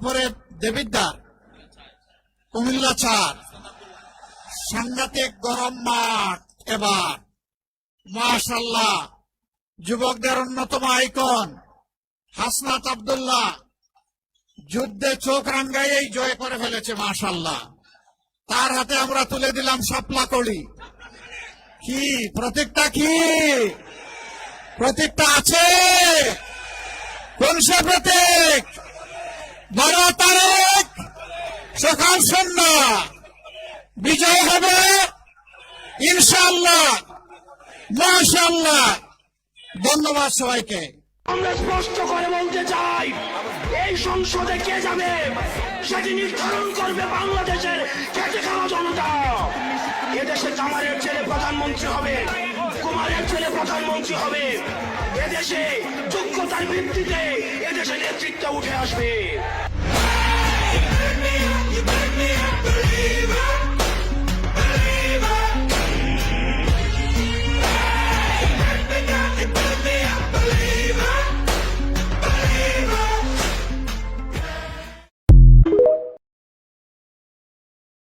তারপরে দেবিদ্বার, কুমিল্লা চার, সাংঘাতিক গরম মাঠ এবার। মাশাল্লাহ যুবকদের অন্যতম আইকন, হাসনাত আব্দুল্লাহ। যুদ্ধে চোখ রাঙ্গাইয়েই জয় করে ফেলেছে মাশাল্লাহ তার হাতে আমরা তুলে দিলাম শাপলা কড়ি কি? প্রতীকটা কি? প্রতীকটা আছে। কোন সে প্রতীক? সকাল সন্ধ্যা বিজয় হবে। ইনশাল্লাহ মাশাল্লাহ ধন্যবাদ সবাইকে। আমরা স্পষ্ট করে বলতে চাই, এই সংসদে কে যাবে? সেটি নির্ধারণ করবে বাংলাদেশের খেটে খাওয়া জনতা। এদেশে কামারের ছেলে প্রধানমন্ত্রী হবে, কুমারের ছেলে প্রধানমন্ত্রী হবে। এদেশে যোগ্যতার ভিত্তিতে এদেশে নেতৃত্ব উঠে আসবে।